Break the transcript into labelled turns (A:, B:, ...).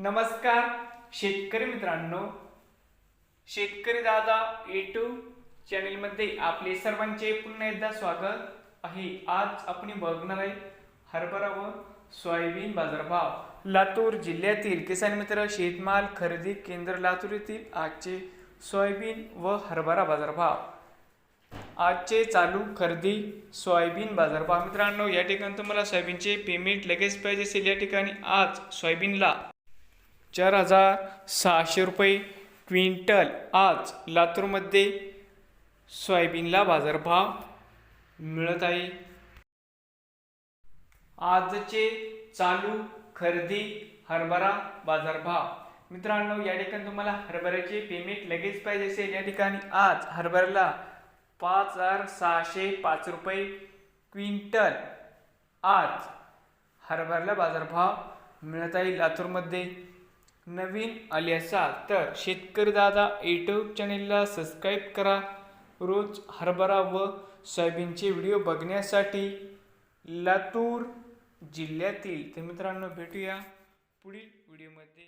A: नमस्कार शेतकरी मित्रांनो. शेतकरी दादा यूट्यूब चॅनेलमध्ये आपले सर्वांचे पुन्हा एकदा स्वागत आहे. आज आपण बघणार आहे हरभरा व सोयाबीन बाजारभाव. लातूर जिल्ह्यातील किसान मित्र शेतमाल खरेदी केंद्र लातूर येथील आजचे सोयाबीन व हरभरा बाजारभाव. आजचे चालू खरेदी सोयाबीन बाजारभाव. मित्रांनो या ठिकाणी तुम्हाला सोयाबीनचे पेमेंट लगेच पाहिजे असेल. या ठिकाणी आज सोयाबीनला चार हजार सहाशे रुपये क्विंटल. आज लातूरमध्ये सोयाबीनला बाजारभाव मिळत आहे. आजचे चालू खरेदी हरभरा बाजारभाव. मित्रांनो या ठिकाणी तुम्हाला हरभऱ्याचे पेमेंट लगेच पाहिजे असेल. या ठिकाणी आज हरभऱ्याला पाच हजार सहाशे पाच रुपये क्विंटल. आज हरभऱ्याला बाजारभाव मिळत आहे लातूरमध्ये. नवीन आले असाल तर शेतकरी दादा यूट्यूब चॅनेलला सबस्क्राईब करा. रोज हरभरा व सोयाबीनचे व्हिडिओ बघण्यासाठी लातूर जिल्ह्यातील तर मित्रांनो भेटूया पुढील व्हिडिओमध्ये